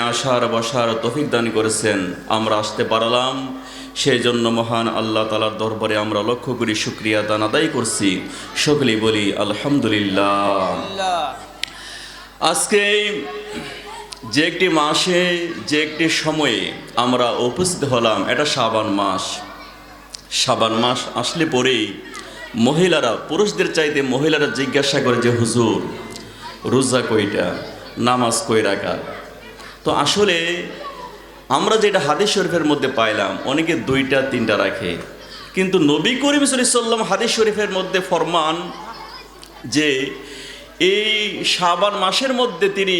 আসার বসার তফিক দান করেছেন। আমরা আসতে পারলাম। সেই জন্য মহান আল্লাহ তালার দরবারে আমরা লক্ষ্য করি শুক্রিয়া দান আদায় করছি। সকলেই বলি আলহামদুলিল্লাহ। আজকে যে একটি মাসে, যে একটি সময়ে আমরা উপস্থিত হলাম, এটা শাবান মাস। শাবান মাস আসলে পরেই মহিলারা, পুরুষদের চাইতে মহিলারা জিজ্ঞাসা করে যে, হুজুর, রোজা কইটা নামাজ কই রাখা তো আসলে আমরা যেটা হাদিস শরীফের মধ্যে পাইলাম, অনেকে দুইটা, তিনটা রাখে। কিন্তু নবী করিম সাল্লাম হাদিস শরীফের মধ্যে ফরমান যে এই শাবান মাসের মধ্যে তিনি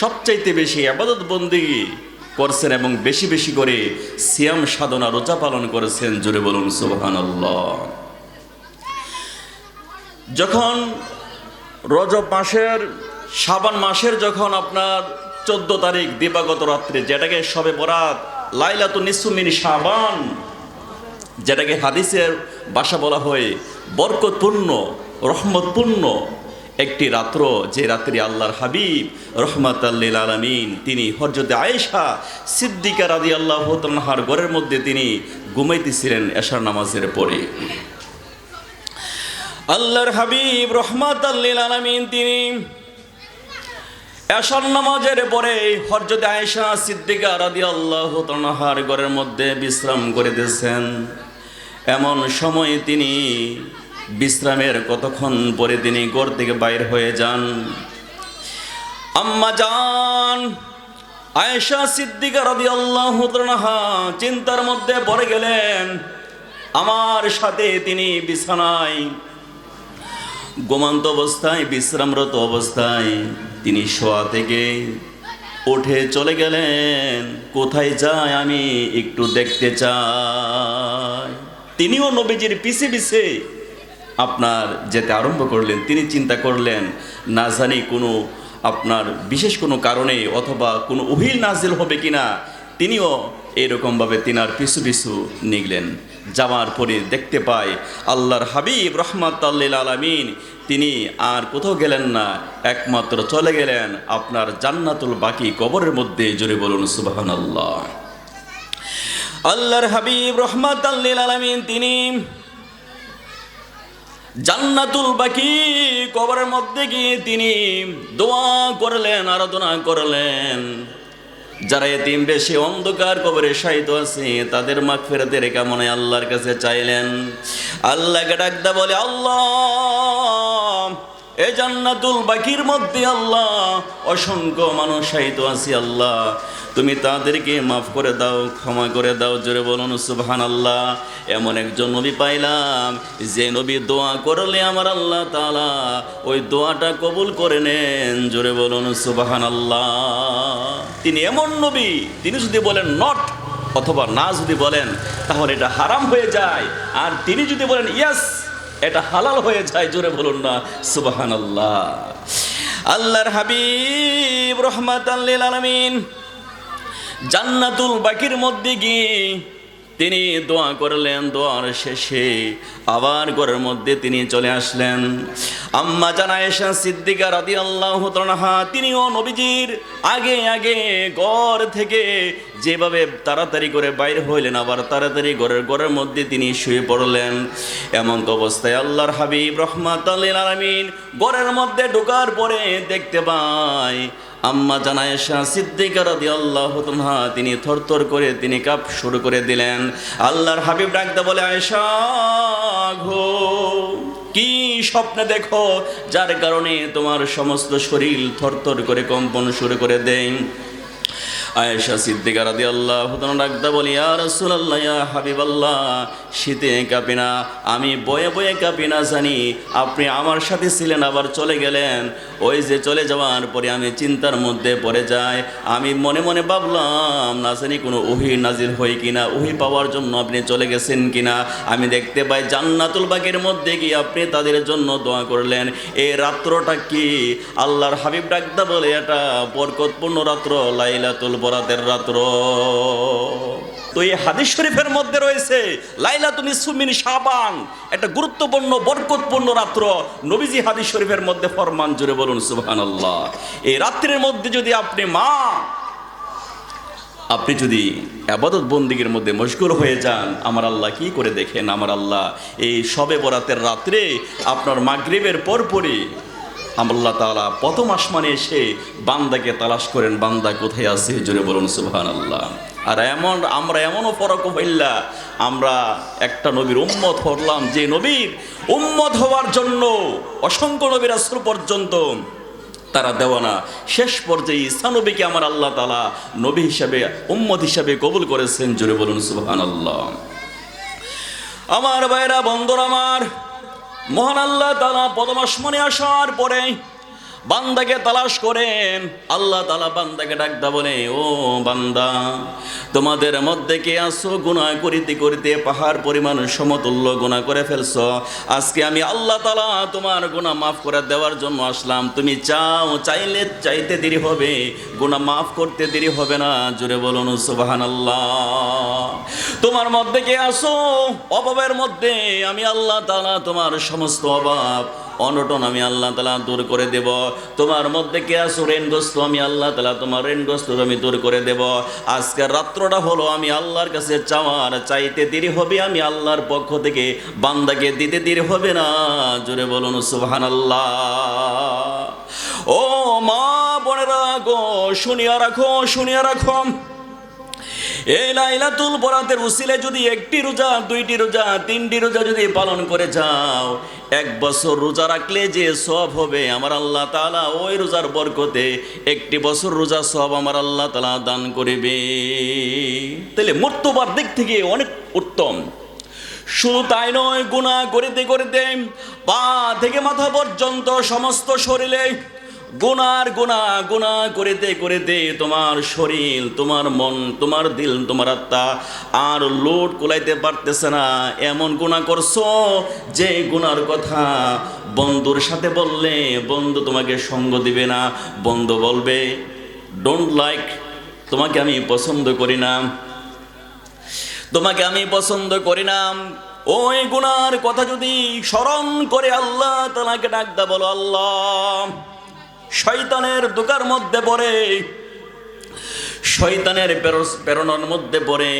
সবচাইতে বেশি আবাদত বন্দিগি করছেন এবং বেশি বেশি করে সিয়াম সাধনা, রোজা পালন করেছেন, জোরে বলুন, সুবহানাল্লাহ। যখন রজব মাসের, শাবান মাসের যখন আপনার চোদ্দ তারিখ দিবাগত রাত্রে, যেটাকে সবে বরাত লাইলাতু নিসুমিন শাবান, যেটাকে হাদিসের বাসা বলা হয় বরকতপূর্ণ, রহমতপূর্ণ একটি রাত্র, যে রাত্রি আল্লাহর হাবিব রহমত আল্লিল আলমিন, তিনি হরজতে আয়েশা সিদ্দিকা রাদি আল্লাহ তালহার ঘরের মধ্যে তিনি ঘুমাইতেছিলেন এশার নামাজের পরে। আল্লাহর হাবিব রহমত আল্লিল আলমিন, তিনি এশার নামাজের পরে হরজত আয়েশা সিদ্দিকা রাদি আল্লাহ তালহার ঘরের মধ্যে বিশ্রাম করে দিয়েছেন। এমন সময় তিনি বিশ্রামের কতক্ষণ পরে তিনি ঘর থেকে বাইর হয়ে যান। আম্মা যান আয়েশা সিদ্দিকা রাদি আল্লাহ চিন্তার মধ্যে পড়ে গেলেন। আমার সাথে তিনি বিছানায় গোমান্ত অবস্থায়, বিশ্রামরত অবস্থায় তিনি শোয়া থেকে উঠে চলে গেলেন। কোথায় যায় আমি একটু দেখতে চাই। তিনিও নবীজির পিছে পিছে আপনার যেতে আরম্ভ করলেন। তিনি চিন্তা করলেন, না জানি কোনো আপনার বিশেষ কোনো কারণে অথবা কোনো উহিল নাজিল হবে কিনা? তিনিও এরকমভাবে তিনার পিছু পিছু নিগলেন। যাওয়ার পরে দেখতে পায়। আল্লাহর হাবিব রহমত আল্লিল আলমিন। তিনি আর কোথাও গেলেন না, একমাত্র চলে গেলেন আপনার জান্নাতুল বাকি কবরের মধ্যে। জুড়ে বলুন সুবাহান আল্লাহ আল্লাহর হাবিব রহমত আল্লিল আলমিন, তিনি জান্নাতুল বাকি কবরের মধ্যে গিয়ে তিনি দোয়া করলেন, আরাধনা করলেন। যারা এতিম, বেশি অন্ধকার কবরে শায়িত আছে, তাদের মাখ রেখা মনে আল্লাহর কাছে চাইলেন। আল্লাহকে ডাকদা বলে আল্লাহ। এ জান্নাতুল বাকির মধ্যে আল্লাহ, অসংখ্য মানুষ শায়িত আছে আল্লাহ। তুমি তাদেরকে মাফ করে দাও, ক্ষমা করে দাও, জোরে বলুন সুবহান আল্লাহ এমন একজন নবী পাইলাম, যে নবী দোয়া করলে আমার আল্লাহ তালা ওই দোয়াটা কবুল করে নেন, জোরে বলুন সুবহান আল্লাহ তিনি এমন নবী, তিনি যদি বলেন নট অথবা না যদি বলেন, তাহলে এটা হারাম হয়ে যায়। আর তিনি যদি বলেন ইয়াস এটা হালাল হয়ে যায়, জোরে বলুন না। সুবাহান আল্লাহ আল্লাহর হাবিব রহমাত আল্লিল আলমিন জান্নাতুল বাকির মধ্যে গিয়ে তিনি দোয়া করলেন, দোয়ার শেষে আবার ঘরের মধ্যে তিনি চলে আসলেন। আম্মা জানায়েশা সিদ্দিকা রাদি আল্লাহ তিনিও নবীজির আগে আগে ঘর থেকে যেভাবে তাড়াতাড়ি করে বাইর হইলেন, আবার তাড়াতাড়ি ঘরের ঘরের মধ্যে তিনি শুয়ে পড়লেন। এমন তো অবস্থায় আল্লাহর হাবিব রহমাত আলমিন ঘরের মধ্যে ঢোকার পরে দেখতে পায় আম্মা জানায় জানায়েশা সিদ্দিকা আল্লাহ তাআলা তিনি থরথর করে, তিনি কাপ শুরু করে দিলেন। আল্লাহর হাবিব ডাকতে বলে, আয়েশা ঘো কি স্বপ্নে দেখো? যার কারণে তোমার সমস্ত শরীর থরথর করে, কম্পন শুরু করে দেয়। আয়েশা সিদ্দিকা রাদি আল্লাহ ডাকদা বলি, ইয়া রাসূলুল্লাহ, ইয়া হাবিবাল্লাহ, শীতে কাঁপি না, আমি বয়ে বয়ে কাঁপি না জানি, আপনি আমার সাথে ছিলেন, আবার চলে গেলেন। ওই যে চলে যাওয়ার পরে আমি চিন্তার মধ্যে পড়ে যাই, আমি মনে মনে ভাবলাম, না জানি কোনো উহি নাজির হই কিনা, উহি পাওয়ার জন্য আপনি চলে গেছেন কিনা? আমি দেখতে পাই, জান্নাতুল বাগের মধ্যে কি আপনি তাদের জন্য দোয়া করলেন। এই রাত্রটা কি? আল্লাহর হাবিব ডাকদা বলে, এটা বরকতপূর্ণ রাত্র, লাইলাতুল বরাতের রাত্র। তো এই হাদিস শরীফের মধ্যে রয়েছে লাইলাতুল ইসুমিন শাবান, একটা গুরুত্বপূর্ণ, বরকতপূর্ণ রাত্র। নবীজি হাদিস শরীফের মধ্যে ফরমান জুড়ে বলুন, সুবহানাল্লাহ। এই রাত্রির মধ্যে যদি আপনি মা, আপনি যদি আবাদত বন্দিগের মধ্যে মশগুল হয়ে যান, আমার আল্লাহ কি করে দেখেন? আমার আল্লাহ এই সবে বরাতের রাত্রে আপনার মাগরিবের পরপরই আল্লাহ তাআলা প্রথম আসমানে এসে বান্দাকে তালাশ করেন, বান্দা কোথায় আছে? জোরে বলুন সুবহান আল্লাহ আর এমন, আমরা এমনও ফরক হইলা, আমরা একটা নবীর উম্মত হলাম, যে নবীর উম্মত হওয়ার জন্য অসংখ্য নবীর আসর পর্যন্ত তারা দেওয়ানা। শেষ পর্যায়ে ইসানবীকে আমার আল্লাহ তালা নবী হিসাবে, উম্মত হিসাবে কবুল করেছেন, জোরে বলুন সুবহান আল্লাহ আমার ভাইরা, বন্ধুর আমার মহান আল্লাহ তালা পদমাসমনে আসার পরে বান্দাকে তালাশ করেন। আল্লাহ তালা বান্দাকে ডাকদা বলে, ও বান্দা, তোমাদের মধ্যে কে আসো গুণা করিতে করিতে পাহাড় পরিমাণ সমতুল্য গুণা করে ফেলছ। আজকে আমি আল্লাহ তালা তোমার গুণা মাফ করে দেওয়ার জন্য আসলাম। তুমি চাও, চাইলে চাইতে দেরি হবে গুণা মাফ করতে দেরি হবে না। জুড়ে বলুন সুবাহান আল্লাহ তোমার মধ্যে কে আসো অভাবের মধ্যে আমি আল্লাহ তালা তোমার সমস্ত অভাব অনটন আমি আল্লাহ তালা দূর করে দেব। তোমার মধ্যে কে আসো ঋণগ্রস্ত? আমি আল্লাহ তালা তোমার ঋণগ্রস্ত আমি দূর করে দেব। আজকের রাত্রটা হলো আমি আল্লাহর কাছে চাওয়ার। চাইতে দেরি হবে আমি আল্লাহর পক্ষ থেকে। বান্দাকে দিতে দেরি হবে না। জোরে বলুন সুবহান আল্লাহ ও মা বোনেরা গো, শুনিয়া রাখো শুনিয়া রাখো। এই লাইলাতুল বরাতের উসিলে যদি একটি রোজা, দুইটি রোজা, তিনটি রোজা যদি পালন করে যাও, এক বছর রোজা রাখলে যে সব হবে আমার আল্লাহ তালা ওই রোজার বরকতে একটি বছর রোজা সব আমার আল্লাহ তালা দান করিবে। তাহলে মর্তবার দিক থেকে অনেক উত্তম। শুধু তাই নয় গুণা করিতে করিতে পা থেকে মাথা পর্যন্ত সমস্ত শরীরে গুনার গুণা গুণা করিতে করিতে তোমার শরীর, তোমার মন, তোমার দিল, তোমার আত্মা আর লোড কোলাইতে পারতেছে না। এমন গোনা করছ যে গুনার কথা বন্ধুর সাথে বললে বন্ধু তোমাকে সঙ্গ দিবে না। বন্ধু বলবে ডোন্ট লাইক তোমাকে আমি পছন্দ করি না। তোমাকে আমি পছন্দ করি না। ওই গুনার কথা যদি স্মরণ করে আল্লাহ তালাকে ডাকদা বলো আল্লাহ। শয়তানের দুকার মধ্যে পড়ে। শয়তানের প্রেরণার মধ্যে পড়ে।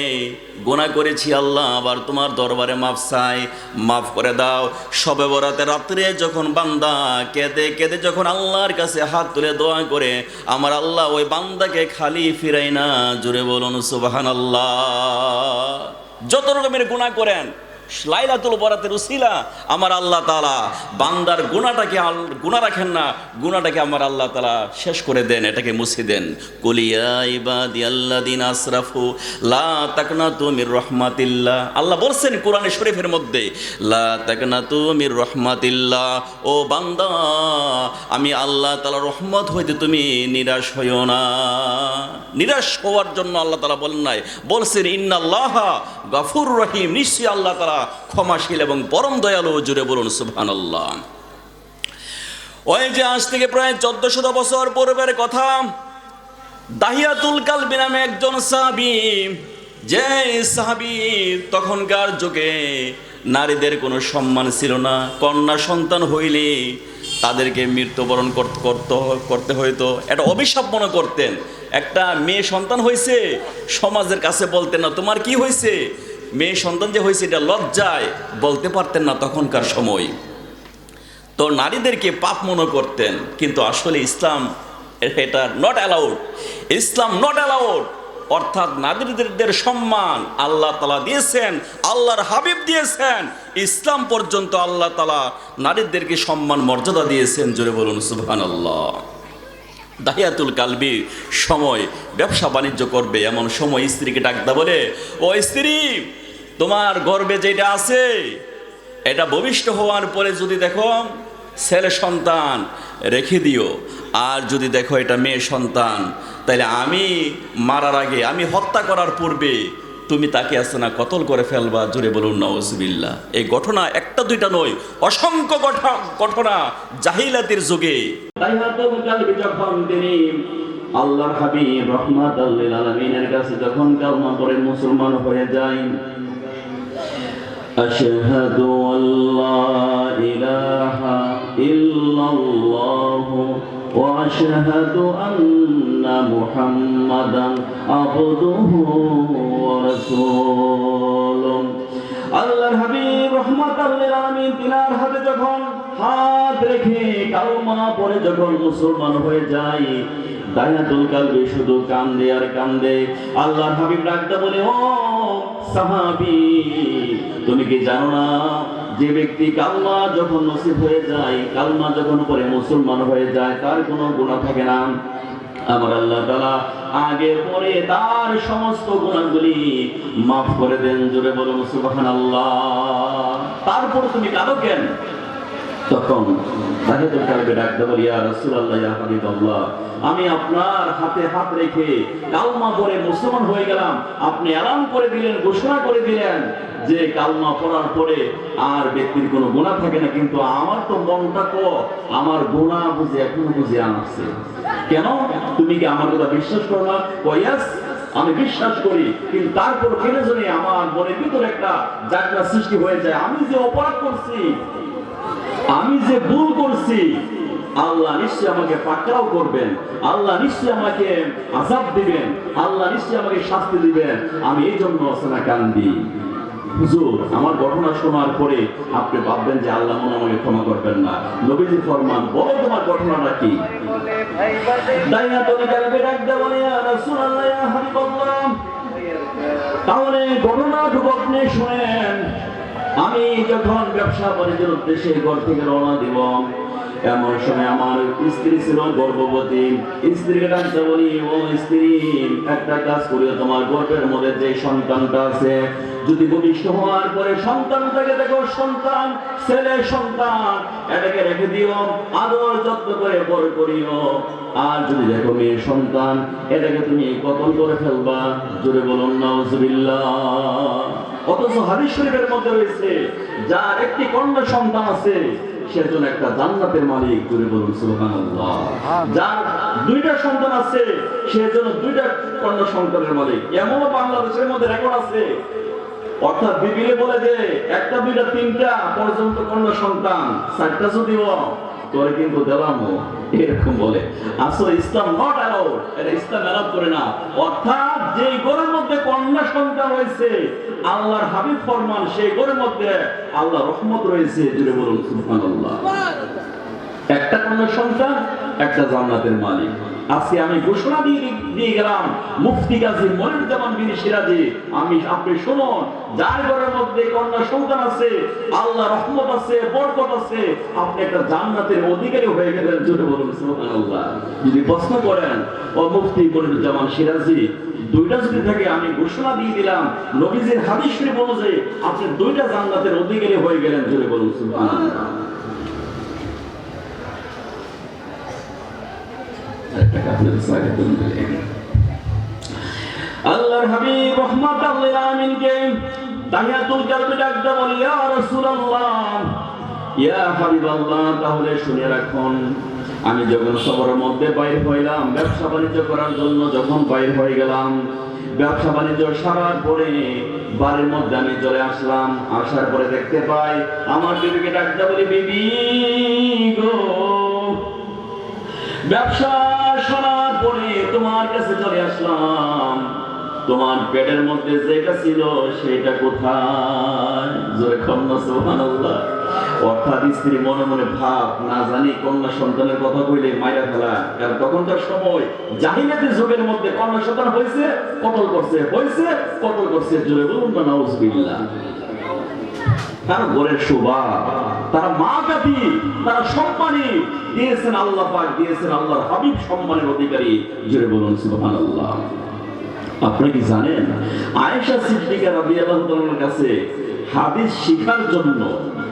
গোনা করেছি আল্লাহ, আবার তোমার দরবারে মাফ চাই, মাফ করে দাও। সবে বরাতে রাত্রে যখন বান্দা কেঁদে কেঁদে যখন আল্লাহর কাছে হাত তুলে দোয়া করে, আমার আল্লাহ ওই বান্দাকে খালি ফিরাই না। জুড়ে বলুন সুবাহান আল্লাহ যত রকমের গুণা করেন লাইলাতুল বরাতের উসিলা। আমার আল্লাহ তালা বান্দার গুণাটাকে গুণা রাখেন না গুণাটাকে আমার আল্লাহ তালা শেষ করে দেন, এটাকে মুছে দেন। কুলিয়া ইবাদি আল্লাদিন আসরাফু, লা তাকনা তুমির রহমাতিল্লাহ। আল্লাহ বলছেন কোরআনে শরীফের মধ্যে, লা তাকনা তুমির রহমাতিল্লাহ। ও বান্দা, আমি আল্লাহ তালা রহমত হইতে তুমি নিরাশ হইও না। নিরাশ হওয়ার জন্য আল্লাহ তালা বলেন নাই, বলছেন ইন্নাল্লাহ গাফুর রহিম। নিশ্চয়ই আল্লাহ তালা ক্ষমাশীল এবং পরম দয়ালু, জুড়ে বলুন সুবহান আল্লাহ ওই যে আজ থেকে প্রায় চোদ্দ শত বছর পূর্বের কথা দাহিয়াতুল কালবি নামে একজন সাহাবি, যে সাহাবি তখনকার যুগে নারীদের কোনো সম্মান ছিল না, কন্যা সন্তান হইলে তাদেরকে মৃত্যুবরণ করতে হইতো। এটা অভিশাপ মনে করতেন। একটা মেয়ে সন্তান হয়েছে সমাজের কাছে বলতেন না, তোমার কি হয়েছে মেয়ে সন্তান যে হয়েছে, এটা লজ্জায় বলতে পারতেন না তখনকার সময়। তো নারীদেরকে পাপ মনে করতেন, কিন্তু আসলে ইসলাম এটা not allowed Islam not allowed অর্থাৎ নারীদের সম্মান আল্লাহ তালা দিয়েছেন, আল্লাহর হাবিব দিয়েছেন। ইসলাম পর্যন্ত আল্লাহ তালা নারীদেরকে সম্মান মর্যাদা দিয়েছেন, জোরে বলুন সুবহান আল্লাহ দাহিয়াতুল কালবি, সময়, ব্যবসা বাণিজ্য করবে, এমন সময় স্ত্রীকে ডাকদা বলে, ও স্ত্রী, তোমার গর্বে যেটা আছে, এটা ভবিষ্ঠ হওয়ার পরে যদি দেখো, ছেলে সন্তান রেখে দিও। আর যদি দেখো এটা মেয়ে সন্তান তাহলে আমি মারার আগে, আমি হত্যা করার পূর্বে তুমি তাকে আছে না কতল করে ফেলবা জুড়ে বলুন নওয়াজবিল্লা এই ঘটনা একটা দুইটা নয় অসংখ্য ঘটনা ঘটনা জাহিলাতির যুগে যখন তিনি আল্লাহর হাবিব রহমাত আলমিনের কাছে যখন কালমা পরে মুসলমান হয়ে যায় أشهد أن لا إله إلا الله وأشهد أن محمدا عبده ورسوله আল্লাহর হাবিব রহমাতাল্লিল আলামিন তিনার হাতে যখন হাত রেখে কালমা পরে যখন মুসলমান হয়ে যায় দায়াতুল কালবে শুধু কান্দে আর কান্দে আল্লাহর হাবিব ডাকতে বলে ও সাহাবী, তুমি কি জানো না? যে ব্যক্তি কালমা যখন নসিব হয়ে যায়, কালমা যখন পরে মুসলমান হয়ে যায়, তার কোনো গুণা থাকে না। আমার আল্লাহ তালা আগে পরে তার সমস্ত গুণাগুলি মাফ করে দেন। জোরে বলুন সুবাহ আল্লাহ তারপর তুমি কালো কেন? তখন তাকে কালবে ডাকতে বলি, ইয়া রাসূলুল্লাহ, ইয়া হাবিবাল্লাহ, আমি আপনার হাতে হাত রেখে কালমা পড়ে মুসলমান হয়ে গেলাম। আপনি এলান করে দিলেন, ঘোষণা করে দিলেন যে কালমা পড়ার পরে আর ব্যক্তির কোনো গুনাহ থাকে না। কিন্তু আমার তো মনটা তো, আমার গুনাহ বুঝে, এখনও বুঝে আনছে। কেন? তুমি কি আমার কথা বিশ্বাস করো না? কয়াস আমি বিশ্বাস করি। কিন্তু তারপর কেন জানি আমার মনের ভিতরে একটা জাগরা সৃষ্টি হয়ে যায়। আমি যে অপরাধ করছি আমি যে ভুল করছি, আল্লাহ নিশ্চয়ই আমাকে পাকড়াও করবেন, আল্লাহ নিশ্চয়ই আমাকে আজাব দিবেন, আল্লাহ নিশ্চয়ই আমাকে শাস্তি দিবেন। আমি এই জন্য অসনা কান্দি। হুজুর, আমার ঘটনা শোনার পরে আপনি ভাববেন যে আল্লাহ মনে আমাকে ক্ষমা করবেন না। নবীজি ফরমান, বলো তোমার ঘটনাটা কি? দাইয়া তুমি কালকে ডাক দেব ইয়া তাহলে ঘটনাটুকু আপনি শুনেন। আমি যখন ব্যবসা বাণিজ্যের উদ্দেশ্যে ঘর থেকে রওনা দিব, এমন সময় আমার স্ত্রী ছিল গর্ভবতী। স্ত্রীকে ডাকতে বলি, ও স্ত্রী, একটা কাজ করিও, তোমার গর্ভের মধ্যে যে সন্তানটা আছে, যদি ভূমিষ্ঠ হওয়ার পরে সন্তানটাকে দেখো, সন্তান, ছেলে, সন্তান, এটাকে রেখে দিও, আদর যত্ন করে বড় করিও। আর যদি দেখো মেয়ে, সন্তান, এটাকে তুমি কতল করে ফেলবা? জোরে বলুন, নাউজুবিল্লাহ। অথচ হাদিস শরীফের মধ্যে রয়েছে যার একটি কন্যা সন্তান আছে সেজন একটা জান্নাতের মালিক জুড়ে বলুন সুবহানাল্লাহ। যার দুইটা সন্তান আছে সেজন দুইটা কন্যা সন্তানের মালিক। এমনও বাংলাদেশের মধ্যে রেকর্ড আছে। অর্থাৎ বিবিলে বলে যে একটা দুইটা তিনটা পর্যন্ত কন্যা সন্তান চারটা যদিও তোরে কিন্তু দিলাম এরকম বলে। আসলে ইসলাম নট অ্যালাউড এটা ইসলাম অ্যালাউ করে না। অর্থাৎ যে ঘরের মধ্যে কন্যা সন্তান রয়েছে আল্লাহর হাবিব ফরমান সেই ঘরের মধ্যে আল্লাহ রহমত রয়েছে। জুড়ে বলুন সুবহানাল্লাহ। একটা কন্যা সন্তান একটা জান্নাতের মালিক। আজকে আমি ঘোষণা দিয়ে দিয়ে গেলাম, মুফতি গাজী মনিরুজ্জামান বিন সিরাজি, আমি, আপনি শুনুন, যার ঘরের মধ্যে কন্যা সন্তান আছে, আল্লাহ রহমত আছে, বরকত আছে, আপনি একটা জান্নাতের অধিকারী হয়ে গেলেন, জোরে বলুন, সুবহানাল্লাহ। যদি প্রশ্ন করেন, ও মুফতি মনিরুজ্জামান সিরাজি, দুইটা যদি থাকে, আমি ঘোষণা দিয়ে দিলাম, নবীজির হাদিস শরীফ অনুযায়ী আপনি দুইটা জান্নাতের অধিকারী হয়ে গেলেন, জোরে বলুন, সুবহানাল্লাহ। তাহলে শুনে রাখুন, আমি যখন সবরের মধ্যে বাইর হইলাম, ব্যবসা বাণিজ্য করার জন্য যখন বাইর হয়ে গেলাম, ব্যবসা বাণিজ্য সারার পরে বাড়ির মধ্যে আমি চলে আসলাম, আসার পরে দেখতে পাই, আমার বিবিকে ডাকতে বলি, বিবি গো। তোমার পেটের মধ্যে যেটা ছিল সেটা কোথায়? কন্যা অর্থাৎ স্ত্রী মনে মনে ভাব, না জানি কন্যা সন্তানের কথা কইলে মাইরা ফেলা। কারণ তখনকার সময় জাহিনাতের যুগের মধ্যে কন্যা সন্তান হয়েছে, কতল করছে, হয়েছে, কতল করছে, জোরে বলুন না, নাউজুবিল্লাহ। তার ঘরের শোভা। তারা মা জাতি, তারা সম্মানী। দিয়েছেন আল্লাহ পাক, দিয়েছেন আল্লাহর হাবিব, সম্মানের অধিকারী। জুড়ে বলুন, সুবহানাল্লাহ। আপনি কি জানেন? আয়েশা সিদ্দিকা রাদিয়াল্লাহু তাআলার কাছে হাদিস শিখার জন্য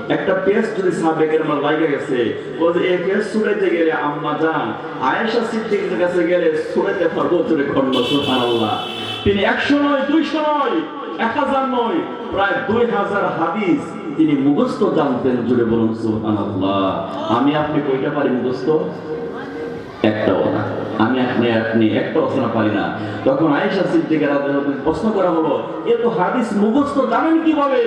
একটা পেজ যদি সাবেকের আমার লাগে গেছে ও যে এই পেজ শুনেতে গেলে আম্মা জান আয়েশা সিদ্দিকের কাছে গেলে শুনেতে পারব জুড়ে খন্ড সুবহানাল্লাহ। তিনি একশো নয়, দুইশো নয় তিনি মুখস্থ জানতেন, জুড়ে বলুন, সুবহানাল্লাহ। আমি আপনি কইটা পারি মুখস্থ? একটাও না। আমি আপনি আপনি একটাও শোনা পারি না। তখন আয়েশা সিদ্দিকের প্রশ্ন করা হলো, এ তো হাদিস মুখস্থ জানেন কীভাবে?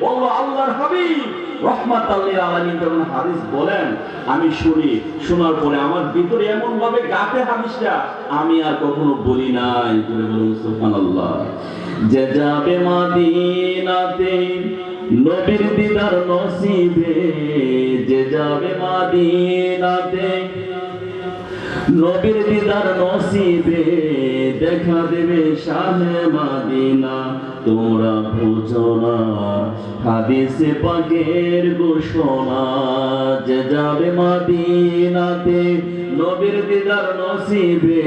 বলল, আল্লাহর হাবিব রহমাত আলামিন। যখন হাদিস বলেন, আমি শুনি, শোনার পরে আমার ভিতরে এমন ভাবে গাতে হাদিসটা আমি আর কখনো বলি নাই। বলে বলুন, সুবহানাল্লাহ। যে যাবে মাদিনাতে নবীর দিদার নসিবে যে যাবে মাদিনাতে নবীর দিদার নসিবে দেখা দেবে শাহে মাদিনা। তোমরা বুঝো না, হাদিসে পাকের ঘোষণা, যে যাবে মাদিনাতে নবীর দিদার নসিবে।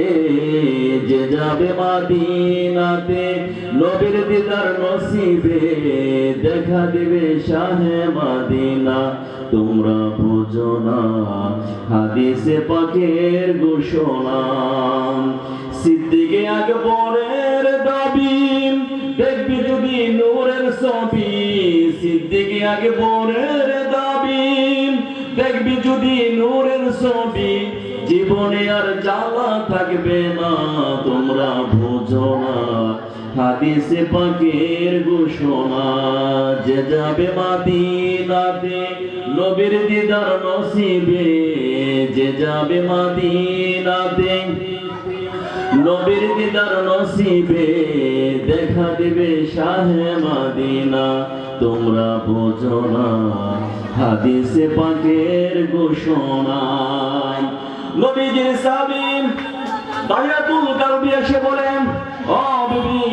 যে যাবে মাদিনাতে নবীর দিদার নসিবে, দেখা দেবে শাহে মাদিনা। তোমরা বুঝো না, হাদিসে পাকের ঘোষণা। সিদ্দিকে আকবরের দাবি, দেখবি যদি নূরের ছবি। সিদ্দিকে আকবরের দাবি, দেখবি যদি নূরের ছবি। জীবনে আর জ্বালা থাকবে না, তোমরা বুঝো না। হাদিসে পাকের ঘোষণা, যে যাবে মাদিনাতে নবীর দিদার নসিবে, যে যাবে মাদিনাতে নবীর দিদার নসিবে দেখা দিবে শাহে মাদিনা। তোমরা বোঝো না, হাদিসে পাকের ঘোষণায়। নবীজির সাবিন দাহিয়াতুল কালবি এসে বলেন, ও বিবি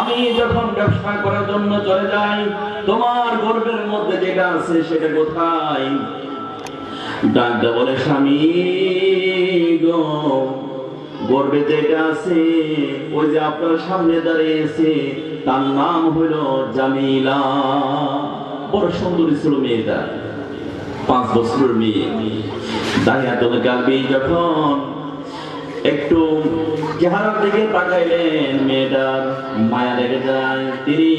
আমি যখন ব্যবসা করার জন্য চলে যাই, তোমার গর্বের মধ্যে যেটা আছে সেটা কোথায়? ডাকটা বলে, স্বামী গো গর্বে যেটা আছে, ওই যে আপনার সামনে দাঁড়িয়েছে, তার নাম হইল জামিলা। বড় সুন্দরী ছিল মেয়েটা, পাঁচ বছরের মেয়ে। দাঁড়িয়ে যখন একটু চেহারার দিকে তাকাইলেন মেয়েটার মায়া লেগে যায় তিনি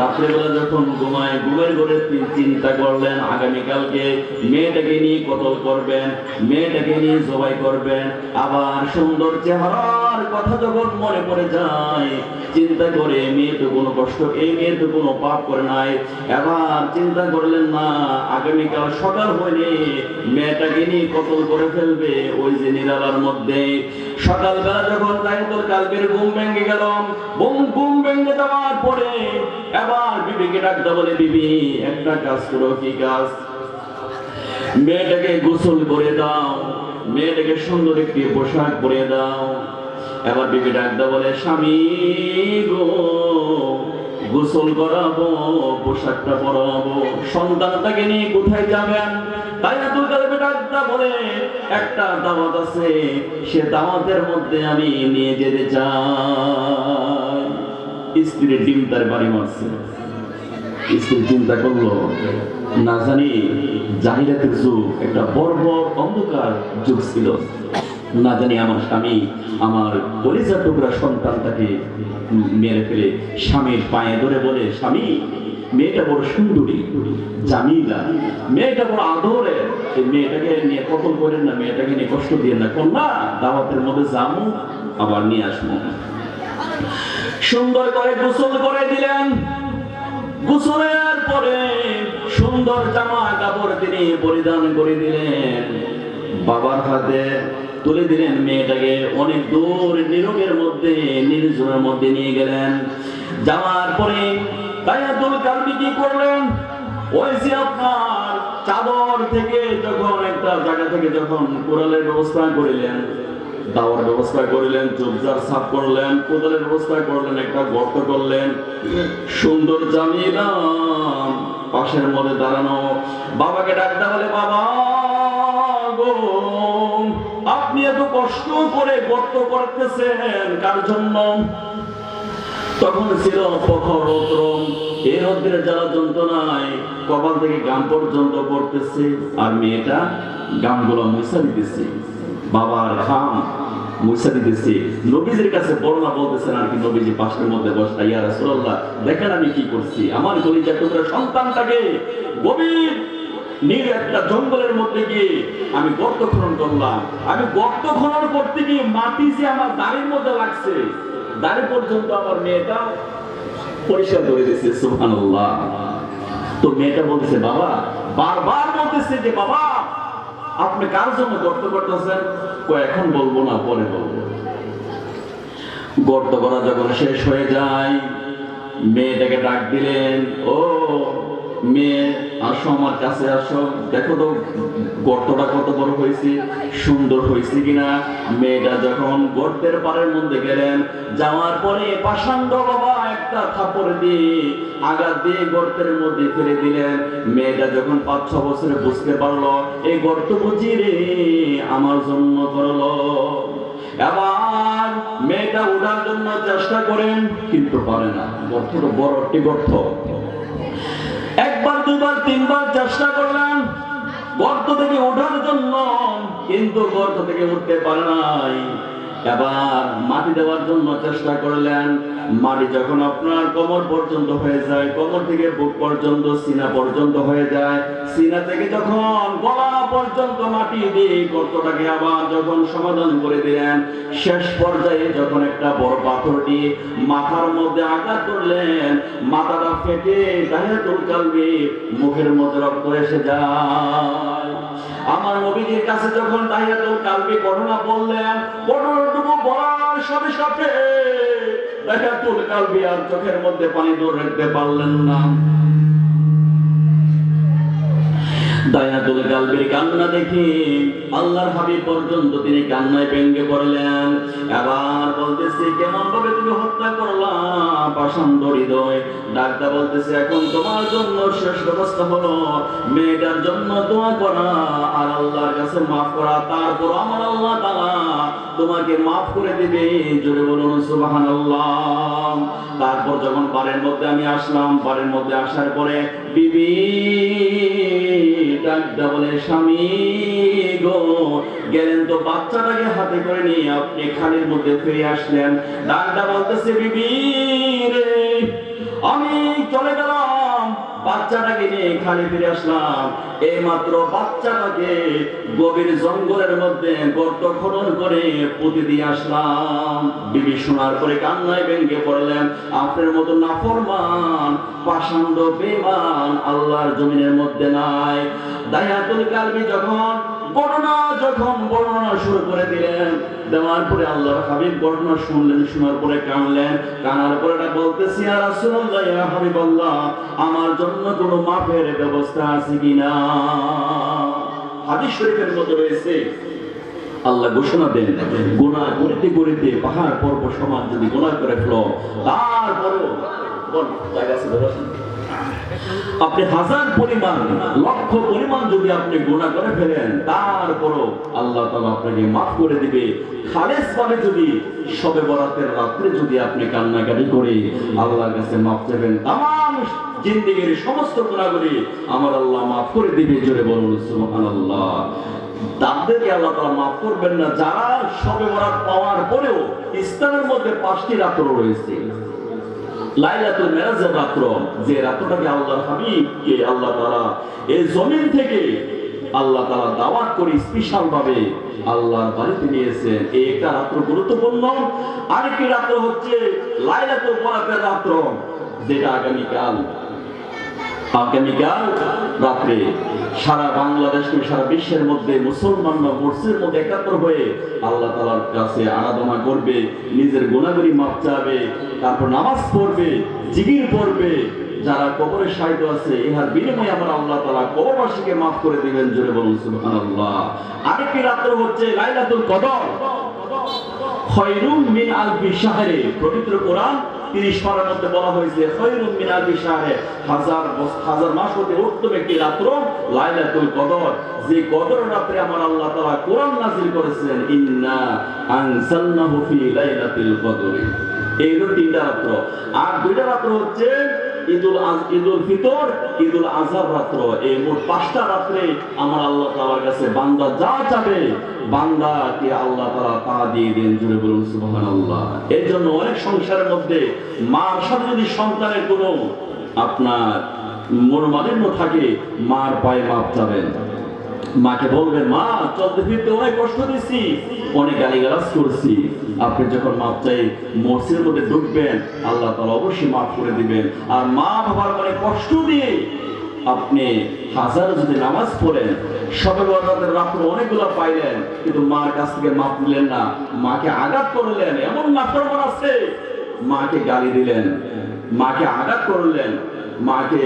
রাত্রেবেলা যখন ঘুমায়, ঘুমের ঘরে চিন্তা করলেন, আগামীকালকে মেয়েটাকে নিয়ে কতল করবেন? মেয়েটাকে নিয়ে জবাই করবেন? আবার সুন্দর চেহারার কথা যখন মনে পড়ে যায়, চিন্তা করে মেয়ে তো কোনো কষ্ট, এই মেয়ে তো কোনো পাপ করে নাই। এবার চিন্তা করলেন, না, আগামীকাল সকাল হইলে মেয়েটাকে নিয়ে কতল করে ফেলবে? ওই যে নিরালার মধ্যে সকালবেলা যখন তাইতুল কালবের ঘুম ভেঙে গেল, ঘুম ঘুম ভেঙে যাওয়ার পরে এবার বিবিকে ডাকতে বলে, বিবি, একটা কাজ করো, কি কাজ? মেয়েটাকে গোসল করে দাও, মেয়েটাকে সুন্দর একটি পোশাক পরে দাও। এবার বিবি ডাকতে বলে, স্বামী গো গোসল করাবো, পোশাকটা পরাবো। সন্তানটাকে নিয়ে কোথায় যাবেন? তাই আব্দুল কালামে ডাকটা বলে, একটা দাওয়াত আছে, সে দাওয়াতের মধ্যে আমি নিয়ে যেতে চাই। স্ত্রীর ডিম তার বাড়ি মারছে। স্ত্রী চিন্তা করল, না জানি, জাহিরাতের যুগ, একটা বড় অন্ধকার যুগ ছিল। না জানি আমার স্বামী আমার কলিজার টুকরা সন্তানটাকে মেরে ফেলে স্বামীর পায়ে ধরে বলে, স্বামী, মেয়েটা বড় সুন্দরী, জামিলা। মেয়েটা বড় আদরে এই মেয়েটাকে নিয়ে কতল করেন না? মেয়েটাকে নিয়ে কষ্ট দিয়ে না কন্যা দাওয়াতের মধ্যে যাব, আবার নিয়ে আসব। সুন্দর করে গোসল করে দিলেন। গোসলের পরে সুন্দর জামা কাপড় তিনি পরিধান করে দিলেন। বাবার হাতে তুলে দিলেন মেয়েটাকে। অনেক দূর নিরোগের মধ্যে, নির্জনের মধ্যে নিয়ে গেলেন। যাওয়ার পরে কি করলেন? ওই যে আপনার চাদর থেকে যখন একটা জায়গা থেকে যখন কোরালের ব্যবস্থা করিলেন, দাওয়ার ব্যবস্থা করিলেন, চুপচাপ সাফ করলেন, কোদালের ব্যবস্থা করলেন, একটা গর্ত করলেন। সুন্দর জামিলা পাশের মধ্যে দাঁড়ানো। বাবাকে ডাকতে বলে, বাবা! কষ্ট করে গর্ত করতেছেন, কার জন্য? তখন ছিল প্রখর রৌদ্র এই রৌদ্রের জ্বালা যন্ত্রণায় কপাল থেকে গান পর্যন্ত পড়তেছে, আর মেয়েটা গানগুলো মুছা দিতেছে। বাবার ঘাম মুছা দিতেছে। নবীজির কাছে বর্ণনা বলতেছেন আর কি, নবীজি পাশের মধ্যে বসা, ইয়া রাসূলুল্লাহ, দেখেন আমি কি করছি? আমার কলিজা টুকরা সন্তানটাকে গভীর নীল একটা জঙ্গলের মধ্যে গিয়ে আমি গর্ত খনন করলাম। আমি গর্ত খনন করতে গিয়ে মাটি যে আমার দাড়ির মধ্যে লাগছে, দাড়ি পর্যন্ত আমার মেয়েটা পরিষ্কার করে দিয়েছে, সুবহানাল্লাহ। তো মেয়েটা বলতেছে, বাবা, বারবার বলতেছে যে, বাবা, আপনি কার জন্য গর্ত করতেছেন? কই এখন বলব না, পরে বলব। গর্ত করা যখন শেষ হয়ে যায়, মেয়েটাকে ডাক দিলেন, ও, মেয়ে আসো আমার কাছে আসো। দেখো তো, গর্তটা কত বড় হয়েছে, সুন্দর হয়েছে কিনা? মেয়েটা যখন গর্তের পাড়ের মধ্যে গেলেন, যাওয়ার পরে পাষাণ্ড বাবা একটা থাপড় দিয়ে আঘাত দিয়ে গর্তের মধ্যে ফেলে দিলেন। মেয়েটা যখন পাঁচ ছ বছরে বুঝতে পারল, এই গর্ত বুঝি রে, আমার জন্য করল। এবার মেয়েটা উঠার জন্য চেষ্টা করেন, কিন্তু পারে না। গর্ত তো বড় একটি গর্ত। দুবার তিনবার চেষ্টা করলেন। গর্ত থেকে ওঠার জন্য কিন্তু গর্ত থেকে উঠতে পারে নাই। এবার মাটি দেওয়ার জন্য চেষ্টা করলেন। মাটি যখন আপনার কোমর পর্যন্ত হয়ে যায়, কোমর থেকে বুক পর্যন্ত, সিনা পর্যন্ত হয়ে যায়। সিনা থেকে যখন গলা পর্যন্ত মাটি দিয়ে গর্তটাকে আবার যখন সমাধান করে দিলেন, শেষ পর্যায়ে যখন একটা বড় পাথর দিয়ে মাথার মধ্যে আঘাত করলেন, মাথাটা ফেটে দাহিরাতুল কালবি, মুখের মধ্যে রক্ত এসে যায়। আমার নবীজির কাছে যখন তাহিয়াতুল কালবি ঘটনা বললেন ঘটনাটুকু বলার সাথে সাথে তাহিয়াতুল কালবি আর চোখের মধ্যে পানি দূর রাখতে পারলেন না। দায়াতুল কালবির কান্না দেখি আল্লাহর হাবিব পর্যন্ত তিনি কান্নায় ব্যঙ্গে পড়লেন। এবার বলতেছে কেমন ভাবে তুমি হত্যা করলা? পাষাণ্ড হৃদয় ডাক্তার বলতেছে, এখন তোমার জন্য শেষ ব্যবস্থা হলো। মেয়েটার জন্য দোয়া করা আর আল্লাহর কাছে মাফ করা। তারপর আমার আল্লাহ তাআলা তোমাকে মাফ করে দিবে। জোরে বলুন, সুবহানাল্লাহ। তারপর যখন পারের মধ্যে আমি আসলাম পারের মধ্যে আসার পরে, বিবি ডাকটা বলে, স্বামী গো, গেলেন তো বাচ্চাটাকে হাতে করে নিয়ে আপনি খালের মধ্যে ফিরে আসলেন। ডাকটা বলতেছে, বিবি রে, আমি চলে গেলাম বাচ্চাটাকে নিয়ে খালি ফিরে আসলাম। এই মাত্র বাচ্চাটাকে গভীর জঙ্গলের মধ্যে গর্ত খনন করে পুঁতে দিয়ে আসলাম। বিবি শোনার পরে কান্নায় ব্যাংকে পড়লেন। আপনার মতো নাফরমান, পাষাণ্ড বেমান আল্লাহর জমিনের মধ্যে নাই। দায়াতুল কালবি যখন বর্ণনা যখন বর্ণনা শুরু করে দিলেন, দেওয়ার পরে আল্লাহর হাবিব বর্ণনা শুনলেন, শোনার পরে কানলেন কানার পরে এটা বলতেছি আর রাসূলুল্লাহ, ইয়া হাবিবাল্লাহ, আমার জন্য কোনো মাফের ব্যবস্থা আছে কিনা হাদিস শরীফের মধ্যে রয়েছে, আল্লাহ ঘোষণা দেন, গোনা করিতে করিতে পাহাড় পর্বত সমান যদি গোনা করে ফেলো, তারপরেও জায়গা আছে। আপনি হাজার পরিমাণ, লক্ষ পরিমাণ যদি আপনি গুণা করে ফেলেন, তারপরও আল্লাহ তাআলা আপনাকে মাফ করে দিবে। খালেস ভাবে যদি, সবে বরাতের রাত্রে যদি আপনি কান্নাকাটি করে আল্লাহর কাছে মাফ তাম জিন্দিগির সমস্ত গুণাগুলি আমার আল্লাহ মাফ করে দিবে, জোরে বলুন, সুবহানাল্লাহ। তাদেরকে আল্লাহ তাআলা মাফ করবেন না, যারা সবে বরাত পাওয়ার পরেও ইসলামের মধ্যে পাঁচটি রাত্র রয়েছে। লাইলাতুল মেরাজের রাত্র যে রাত্রটাকে আল্লাহর হাবিবকে আল্লাহ তাআলা এই জমিন থেকে আল্লাহ তাআলা দাওয়াত করে স্পেশাল ভাবে আল্লাহর বাড়িতে নিয়েছেন। এই একটা রাত্র গুরুত্বপূর্ণ। আরেকটি রাত্র হচ্ছে লাইলাতুল বরাতের রাত্র, যেটা আগামীকাল। আগামীকাল রাত্রে সারা বাংলাদেশ সারা বিশ্বের মধ্যে মুসলমানরা মসজিদের মধ্যে একাত্র হয়ে আল্লাহ তালার কাছে আরাধনা করবে, নিজের গুণাগুলি মাপ চাবে, তারপর নামাজ পড়বে জিগির পড়বে যারা কবরে সাহিত্য আছে ইহার বিনিময়ে আমার আল্লাহ তালা কবরবাসীকে মাফ করে দিবেন, জোরে বলুন সুবহানাল্লাহ। আরেকটি রাত্র হচ্ছে লাইলাতুল কদর। খয়রুম মিন আলফি শাহরে, পবিত্র কোরআন 30 পারার মধ্যে বলা হয়েছে, খয়রুম মিনাল বিশাহে হাজার হাজার মাস হতে উত্তম একটি রাত্র, লাইলাতুল কদর। যে কদর রাত্রে আমার আল্লাহ তাআলা কোরআন নাযিল করেছেন ইন্না আনসালনাহু ফি লাইলাতিল কদর। এই তিনটা রাত্র। আর দুইটা রাত্র হচ্ছে ঈদুল ঈদুল ফিতর, ঈদুল আজহার রাত্র। এই মোট পাঁচটা রাত্রে আমার আল্লাহ তালার কাছে বান্দা যা চাবে বান্দাকে আল্লাহ তালা তা দিয়ে জুড়ে বলুন, সুবহানাল্লাহ। এর জন্য অনেক সংসারের মধ্যে মার সাথে যদি সন্তানের কোনো আপনার মনোমালিন্য থাকে, মার পায়ে মাপ চাবেন। মাকে বলবেন, মা চলতে ফিরতে অনেক কষ্ট দিচ্ছি অনেক গালিগালাজ করছি। আপনি যখন মাপ চাই, মসজিদের মধ্যে ঢুকবেন, আল্লাহ তালা অবশ্যই মাফ করে দিবেন। আর মা বাবার মানে কষ্ট দিয়ে আপনি হাজার যদি নামাজ পড়েন সবে রাতের রাত্র অনেকগুলো পাইলেন, কিন্তু মার কাছ থেকে মাপ নিলেন না। মাকে আঘাত করলেন, এমন নাফরমান আছে। মাকে গালি দিলেন, মাকে আঘাত করলেন, মাকে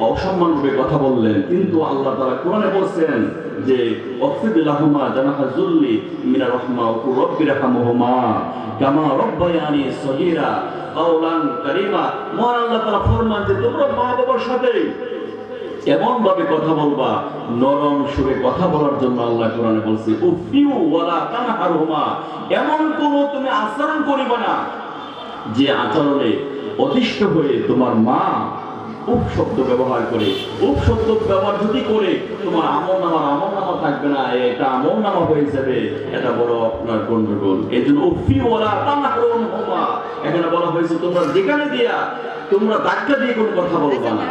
অসম্মান রূপে কথা বললেন। কিন্তু আল্লাহ তাআলা কোরআনে বলছেন যে জানাহা যুল্লি মিনা রহমা ও রব্বায়ানি সগীরা কাওলান কারীমা। মহান আল্লাহ তাআলা ফরমান যে, তোমরা মা বাবার সাথে এমন ভাবে কথা বলবা, নরম সুরে কথা বলার জন্য আল্লাহ কোরআনে বলছে, উফিউ ওয়ালা এমন কোন তুমি আচরণ করিবা না যে আচরণে অতিষ্ঠ হয়ে তোমার মা উপ ব্যবহার করে উপ ব্যবহার যদি করে, তোমার আমল নামা আমল নামা থাকবে না, এটা আমল নামা হয়ে যাবে। এটা বড় আপনার গন্ডগোল এই জন্য উফি ওলা তানাহরুন হুমা। এখানে বলা হয়েছে, তোমরা যেখানে দিয়া, তোমরা ধাক্কা দিয়ে কোনো কথা বলবা না।